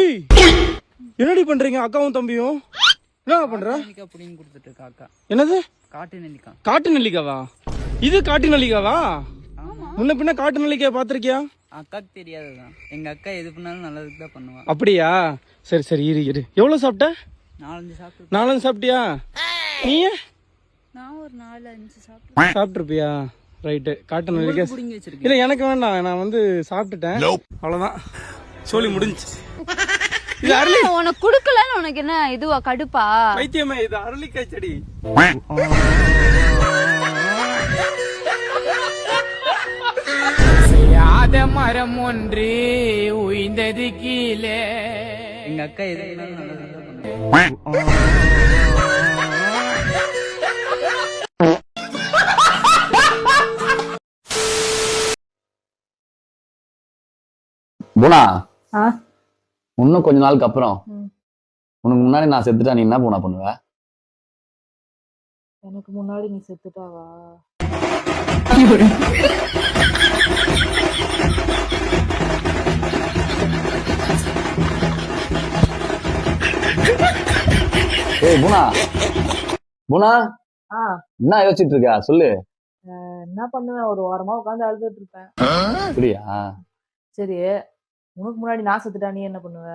ஏய் என்னடி பண்றீங்க? அக்காவும் தம்பியும்? என்ன பண்ற? புடிங்கி கொடுத்துட்டு இருக்கா அக்கா. என்னது? காட்டு நெல்லிக்காய். காட்டு நெல்லிக்காவா? இது காட்டு நெல்லிக்காவா? முன்ன பின்ன காட்டு நெல்லிக்காய் பாத்திருக்கியா அக்காக்கு தெரியாதுதான் எங்க அக்கா எது பண்ணாலும் நல்லதுக்கு தான் பண்ணுவா. அப்படியா? சரி சரி இரு இரு. எவ்வளவு சாப்பிட்ட? நாலஞ்சு சாப்பிட்டு நாலும் சாப்பிட்டியா? நீ? நான் ஒரு நாலு அஞ்சு சாப்பிட்டேன் சாப்பிட்டுருப்பியா? ரைட்டு. காட்டு நெல்லிக்காய் இல்ல எனக்கு வேண்டாம். நான் வந்து சாப்பிட்டுட்டேன். அவ்வளவுதான். சோலி முடிஞ்சு இது அரளி உனக்கு குடுக்கலன்னு உனக்கு என்ன இதுவா கடுப்பா? பைத்தியமே இது அரளிக்காய் செடி செய்யாத மரம் ஒன்று உய்ந்தது கீழே. எங்க அக்கா போனா? ஆ? இன்னும் கொஞ்ச நாளுக்கு அப்புறம் உனக்கு முன்னாடி நான் செத்துட்டா நீ என்ன போனா பண்ணுவ? எனக்கு முன்னாடி நீ செத்துட்டாவா? ஏய் புனா. புனா ஆ. என்ன யோசிச்சுட்டு இருக்க? சொல்லு. என்ன பண்ணுவேன்? ஒரு வாரமா உட்காந்து அழுதுட்டு இருப்பேன். அப்படியா? சரி. உனக்கு முன்னாடி நான் செத்துட்டா நீ என்ன பண்ணுவ?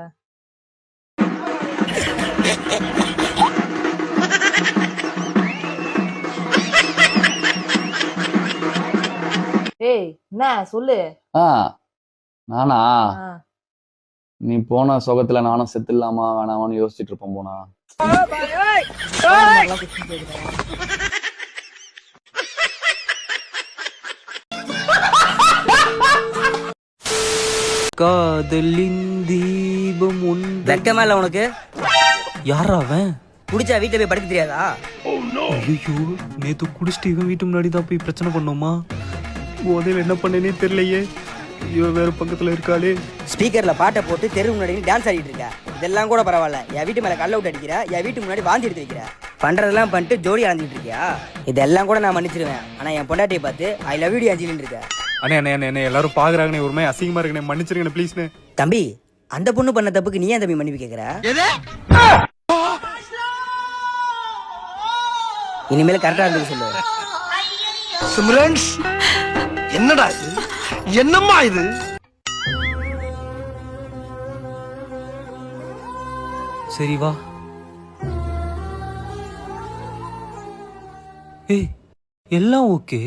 ஏய் என்ன? சொல்லு. ஆ நானா? நீ போன சுகத்துல நானும் செத்துடலாமா வேணாமான்னு யோசிச்சுட்டு இருப்பேன் போனா. காதலின் தீபம் வெக்கமா இல்ல உனக்கு? யாரா அவன்? குடிச்சா வீட்டுல போய் படுக்க தெரியாதா? ஐயோ நேத்து குடிச்சிட்டு இவன் வீட்டு முன்னாடி தான் போய் பிரச்சனை பண்ணோமா? போதையில என்ன பண்ணேனே தெரியலையே. ஐயோ வேற பக்கத்துல இருக்காளே. ஸ்பீக்கர்ல பாட்டை போட்டு தெரு முன்னாடி டான்ஸ் ஆடிட்டு இருக்க. இதெல்லாம் கூட பரவாயில்ல. என் வீட்டு மேல கல்ல அவுட் அடிக்கிற. என் வீட்டு முன்னாடி வாந்தி எடுத்து வைக்கிற. பண்றதெல்லாம் பண்ணிட்டு ஜோடி அலைஞ்சிட்டு இருக்கியா? இதெல்லாம் கூட நான் மன்னிச்சிருவேன். ஆனா என் பொண்டாட்டியை பார்த்து ஐ லவ் யூ அஞ்சிலின்னு இருக்க. அண்ணே அண்ணே அண்ணே, அண்ணே எல்லாரும் பாக்குறாங்கண்ணே ஒரு மாதிரி அசிங்கமா இருக்குண்ணே மன்னிச்சிருங்கண்ணே ப்ளீஸ்ண்ணே தம்பி அந்த பொண்ணு பண்ண தப்புக்கு நீ ஏன் தம்பி மன்னிப்பு கேக்குற? இனிமேல் கரெக்டா இருந்து சொல்லு. சிம்ரன்ஸ் என்னடா இது? என்னம்மா இது? சரி வா. ஏய் எல்லாம் ஓகே.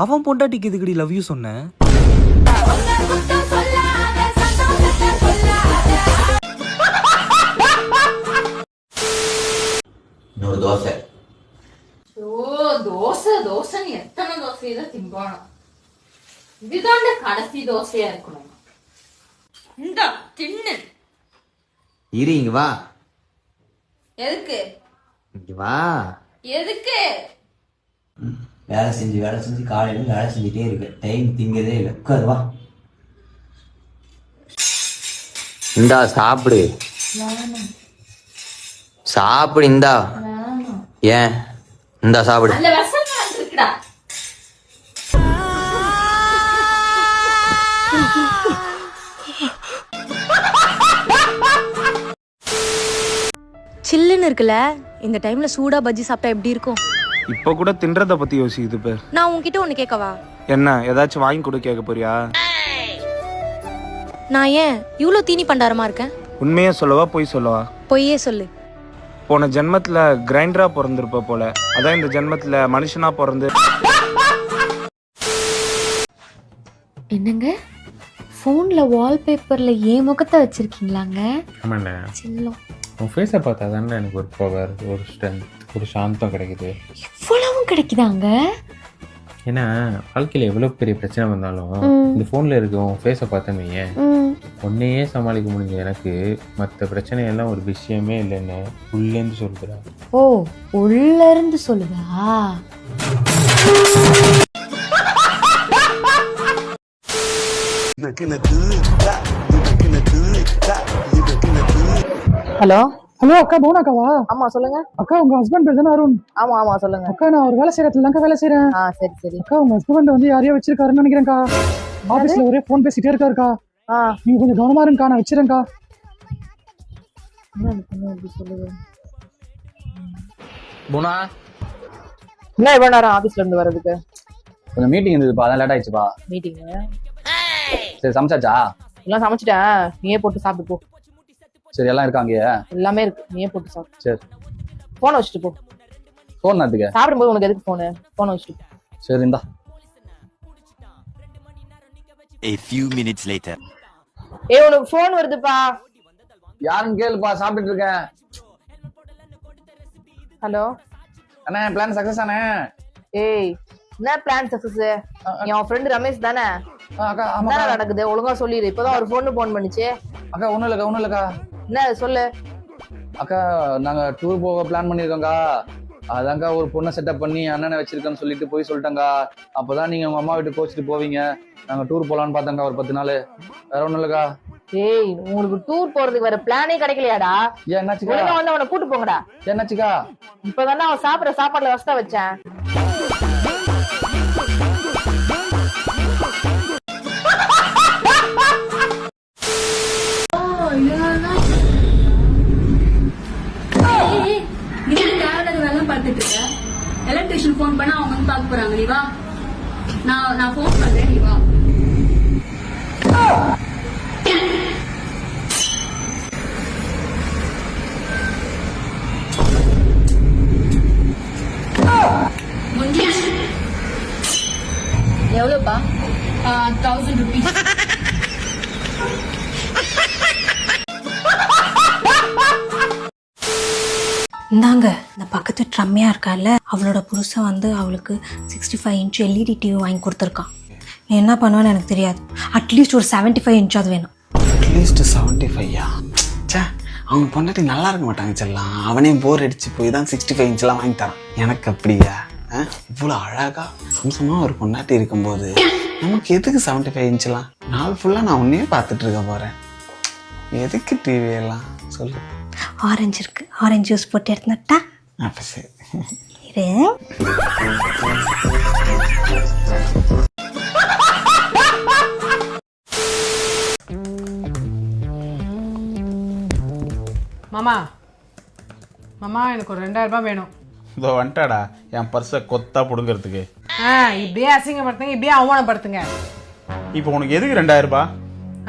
அவன் பொண்டாட்டிக்கு எதுக்கடி லவ் யூ சொன்னேன் இன்னொரு தோசை. ஓ தோசை தோசைன்னு எத்தனை தோசையில திம்பானோ இதுதாண்ட கடைசி தோசையா இருக்கணும். இந்த தின்னு. இரு இங்க வா. எதுக்கு? இங்க வா. எதுக்கு? வேலை செஞ்சு வேலை செஞ்சு காலையில வேலை செஞ்சுட்டே இருக்கு. டைம் திங்கதே இல்லை. உட்காரு வா. இந்தா சாப்பிடு. சாப்பிடு இந்தா. ஏன்? இந்தா சாப்பிடு. சில்லுன்னு இருக்குல்ல இந்த டைம்ல சூடா பஜ்ஜி சாப்பிட்டா எப்படி இருக்கும்? இப்ப கூட தின்றத பத்தி யோசிக்குது பேர் நான் உன்கிட்ட ஒண்ணு கேட்கவா? என்ன ஏதாச்சும் வாங்கி கொடு கேட்க போறியா? நான் ஏன் இவ்வளோ தீனி பண்டாரமா இருக்கேன்? உண்மையா சொல்லவா பொய் சொல்லவா? பொய்யே சொல்லு. போன ஜென்மத்துல கிரைண்டரா பிறந்திருப்ப போல. அதான் இந்த ஜென்மத்துல மனுஷனா பிறந்து என்னங்க? ஃபோன்ல வால்பேப்பர்ல ஏன் முகத்தை வச்சிருக்கீங்களாங்க? ஆமாண்ணே செல்லம். உன் ஃபேஸை பார்த்தா தானே எனக்கு ஒரு பவர் ஒரு ஸ்ட்ரென்த் ஒரு சாந்தம் கிடைக்குது. இவ்வளவும் கிடைக்குதாங்க ஏன்னா வாழ்க்கையில் எவ்வளோ பெரிய பிரச்சனை வந்தாலும். இந்த ஃபோனில் இருக்க உன் ஃபேஸை பார்த்தோமே உன்னையே சமாளிக்க முடிஞ்ச எனக்கு மற்ற பிரச்சனையெல்லாம் ஒரு விஷயமே இல்லைன்னு உள்ளேருந்து சொல்கிறா ஓ உள்ள இருந்து சொல்லுதா ஹலோ? ஹலோ அக்கா போனா அக்காவா? ஆமா சொல்லுங்க. அக்கா உங்க ஹஸ்பண்ட் பேர் தானே அருண்? ஆமா ஆமா சொல்லுங்க. அக்கா நான் ஒரு வேலை செய்யறதுல தான்க்கா வேலை செய்யறேன் ஆ சரி சரி. அக்கா உங்க ஹஸ்பண்ட் வந்து யாரையோ வச்சிருக்காருன்னு நினைக்கிறேன்க்கா. ஆபீஸ்ல ஒரே போன் பேசிட்டே இருக்காருக்கா. ஆ. நீங்க கொஞ்சம் கவனமா இருங்கக்கா நான் வச்சிருக்கா குணா என்ன இவ்வளவு நேரம் ஆபீஸ்ல இருந்து வர்றதுக்கு? கொஞ்சம் மீட்டிங் இருந்ததுப்பா அதான் லேட் ஆயிடுச்சுப்பா. மீட்டிங் சரி சமைச்சாச்சா? எல்லாம் சமைச்சிட்டேன். நீயே போட்டு சாப்பிட்டு போ. சரி எல்லாம் இருக்காங்க எல்லாமே இருக்கு. நீயே போட்டு சாப்பிடு. சரி. போனை வச்சுட்டு போ. ஃபோன் நேரத்துக்கு சாப்பிடும்போது உனக்கு எதுக்கு போனு போனை வச்சுட்டு போ. சரி இந்தா. A few minutes later. ஏய் உனக்கு போன் வருதுப்பா. யாருன்னு கேளுப்பா சாப்பிட்டுட்டு இருக்கேன். ஹலோ அண்ணே பிளான் சக்சஸ் ஆனே ஏய் என்ன பிளான் சக்சஸ் என் ஃப்ரெண்ட் ரமேஷ் தானே? அக்கா என்ன நடக்குது? ஒழுங்கா சொல்லிடு. இப்பதான் ஒரு பொண்ணு போன் பண்ணுச்சு. அக்கா ஒன்றும் இல்லைக்கா ஒன்றும் இல்லைக்கா. என்ன சொல்லு. அக்கா நாங்க டூர் போக பிளான் பண்ணியிருக்கோங்க்கா அதாங்க்கா ஒரு பொண்ணை செட்டப் பண்ணி அண்ணனை வச்சிருக்கேன்னு சொல்லிட்டு போய் சொல்லிட்டேங்க அப்பதான் நீங்க உங்க அம்மா வீட்டு கோச்சிட்டு போவீங்க. நாங்க டூர் போலான்னு பார்த்தோங்க ஒரு பத்து நாள். வேற ஒன்றும் இல்லைக்கா. ஏய் உங்களுக்கு டூர் போறதுக்கு வேற பிளானே கிடைக்கலையாடா. என்னாச்சுக்கா? ஒழுங்கா வந்து அவனை கூட்டு போங்கடா. என்னாச்சுக்கா? இப்பதானே அவன் சாப்பிடுற சாப்பாடுல வசத வச்சேன். வேலை பார்த்துட்டு இருக்க பண்ணா அவங்க வந்து பார்க்க போறாங்க. நீ வா. நான் நான் ஃபோன் பண்றேன். நீ வா. எவ்வளோப்பா? தௌசண்ட் ருபீஸ் இந்தாங்க இந்த பக்கத்து ட்ரம்மியா இருக்கால? அவளோட புருஷன் வந்து அவளுக்கு sixty five inch LED TV வாங்கி கொடுத்துருக்கான் நீ என்ன பண்ணுவேன்னு எனக்கு தெரியாது. அட்லீஸ்ட் ஒரு செவன்ட்டி ஃபைவ் இன்ச்சாவது வேணும். அட்லீஸ்ட் செவன்ட்டி ஃபைவ்யா சே அவங்க பொண்டாட்டி நல்லா இருக்க மாட்டாங்க செல்லாம் அவனே போர் அடிச்சு போய் தான் சிக்ஸ்டி ஃபைவ் இன்ச்லாம் வாங்கி தரான். எனக்கு அப்படியா? இவ்வளோ அழகா அம்சமாக ஒரு பொண்டாட்டி இருக்கும்போது நமக்கு எதுக்கு செவன்ட்டி ஃபைவ் இன்ச்லாம் நாள் ஃபுல்லாக நான் உன்னையே பார்த்துட்டு இருக்க போகிறேன் எதுக்கு டிவி எல்லாம்? சொல்லு. ஆரஞ்சு இருக்கு. ஆரஞ்சு ஜூஸ் போட்டு எடுத்துட்டா அப்போ சரி. இரு. மாமா மாமா எனக்கு ஒரு ரெண்டாயிரம் ரூபாய் வேணும். இதோ வந்துட்டாடா. என் பர்ஸை கொத்தா பிடுங்கிறதுக்கு. ஆ இப்படியே அசிங்கப்படுத்துங்க இப்படியே அவமானப்படுத்துங்க. இப்போ உனக்கு எதுக்கு ரெண்டாயிரம் ரூபாய்?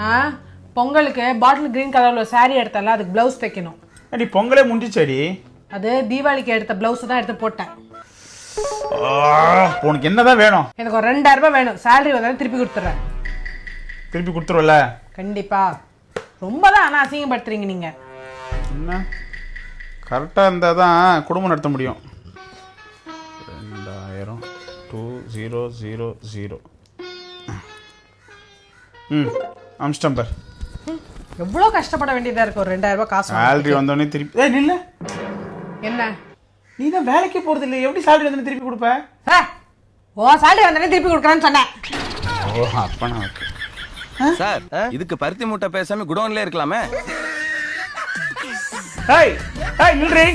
ஆ பொங்கலுக்கு பாட்டில் கிரீன் கலர்ல saree எடுத்தல அதுக்கு ப்ளவுஸ் தைக்கணும். அடி பொங்கலே முடிஞ்சிச்சடி அது தீபாவளிக்கு எடுத்த ப்ளவுஸ் தான் எடுத்து போட்டேன். உனக்கு என்னதான் வேணும்? எனக்கு ஒரு ரெண்டாயிரம் ரூபாய் வேணும். Salary வந்தாலும் திருப்பி கொடுத்துட்றேன் திருப்பி கொடுத்துருவல கண்டிப்பா. ரொம்ப தான் ஆனால் அசிங்கப்படுத்துறீங்க நீங்க. என்ன? கரெக்டாக இருந்தால் தான் குடும்பம் நடத்த முடியும். ரெண்டாயிரம் டூ ஜீரோ ஜீரோ ஜீரோ ம் அம்ஸ்டம்பர் எவ்வளோ கஷ்டப்பட வேண்டியதா இருக்கு? ஒரு ரெண்டாயிரம் ரூபாய் காசு சேலரி. வந்தோடனே திருப்பி ஏய் நில்ல. என்ன? நீ தான் வேலைக்கு போகிறது இல்லை எப்படி சேலரி வந்தோடனே திருப்பி கொடுப்ப? ஓ salary வந்தோடனே திருப்பி கொடுக்குறேன்னு சொன்னேன். ஓ அப்பனா ஓகே. சார் இதுக்கு பருத்தி மூட்டை பேசாம குடோன்ல இருக்கலாமே. ஹேய் ஹேய் நில்றி.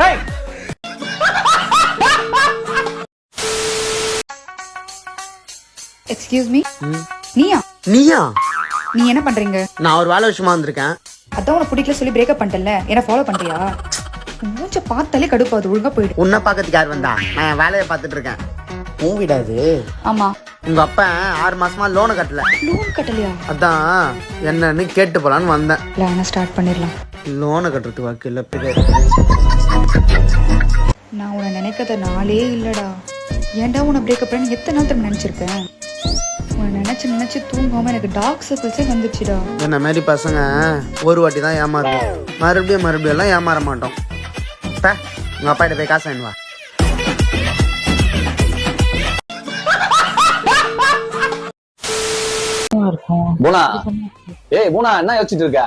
ஹேய். Excuse me. நீயா? நீயா? நீ என்ன பண்றீங்க? நான் ஒரு வேலை விஷயமா வந்திருக்கேன். அதான் உனக்கு பிடிக்கல சொல்லி பிரேக்கப் பண்ணிட்டல என்ன ஃபாலோ பண்றியா? மூஞ்ச பார்த்தாலே கடுப்பாது ஒழுங்கா போயிடு உன்னை பார்க்கறதுக்கு யார் வந்தா? நான் என் வேலையை பார்த்துட்டு இருக்கேன். உன் வீடா இது? ஆமா. உங்க அப்பா ஆறு மாசமா லோனை கட்டல. லோன் கட்டலையா? அதான் என்னன்னு கேட்டு போலான்னு வந்தேன். பிளான ஸ்டார்ட் பண்ணிடலாம். லோனை கட்டுறதுக்கு வாக்கு இல்ல நான் உன்னை நினைக்காத நாளே இல்லடா. ஏன்டா உன்னை பிரேக்கப் பண்ணி எத்தனை நாள் திரும்ப நினைச்சிருக்கேன் உன்னை நினைச்சு நினைச்சு தூங்காம எனக்கு டார்க் சர்க்கிள்ஸே வந்துருச்சுடா என்ன மாதிரி பசங்க? ஒரு வாட்டி தான் ஏமாறுவோம். மறுபடியும் மறுபடியும் எல்லாம் ஏமாற மாட்டோம். பே, உங்க அப்பா கிட்ட போய் காசு வாங்கிட்டு வா பூனா ஏய் பூனா என்ன யோசிச்சுட்டு இருக்க?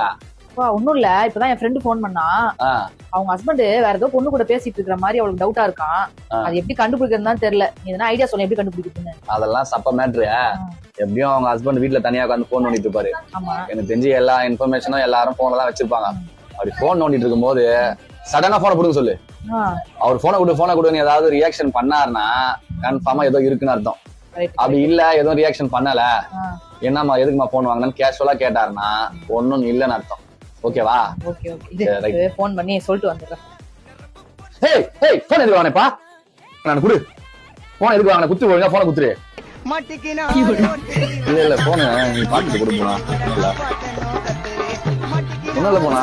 அப்பா ஒண்ணும் இல்ல. இப்பதான் என் ஃப்ரெண்டு ஃபோன் பண்ணா. அவங்க ஹஸ்பண்ட் வேற ஏதோ பொண்ணு கூட பேசிட்டு இருக்கிற மாதிரி அவளுக்கு டவுட்டா இருக்கான். அது எப்படி கண்டுபிடிக்கிறதுன்னு தெரியல. நீ எதனா ஐடியா சொல்ல எப்படி கண்டுபிடிக்கிறதுன்னு. அதெல்லாம் சப்ப மேட்ரு எப்படியும் அவங்க ஹஸ்பண்ட் வீட்ல தனியா உட்காந்து போன் நோண்டிட்டு இருப்பாரு. எனக்கு தெரிஞ்சு எல்லா இன்ஃபர்மேஷனும் எல்லாரும் போன்ல தான் வச்சிருப்பாங்க. அப்படி போன் நோண்டிட்டு இருக்கும்போது சடனா போனை கொடுங்க சொல்லு. அவர் போனை கொடு போனை கொடுன்னு ஏதாவது ரியாக்ஷன் பண்ணாருன்னா கன்ஃபார்மா ஏதோ இருக்குன்னு அர்த்தம். அப்படி இல்ல எதுவும் ரியாக்ஷன் பண்ணல. என்னம்மா எதுக்குமா போன் வாங்கினு கேஷுவலா கேட்டாருன்னா ஒன்னும் இல்லைன்னு அர்த்தம். ஓகேவா ஓகே ஓகே இது சரி, right. ஃபோன் பண்ணி சொல்லிட்டு வந்துடுறேன். ஹேய் ஹேய் போன் எதுக்கு வாங்கினப்பா? நான் குடு. போன் எதுக்கு வாங்கின? குத்து ஒழுங்கா போனை குத்துரு. இல்ல இல்ல போன நீ பாத்துட்டு கொடு போனா. இல்ல. ஒண்ணும் இல்ல போனா.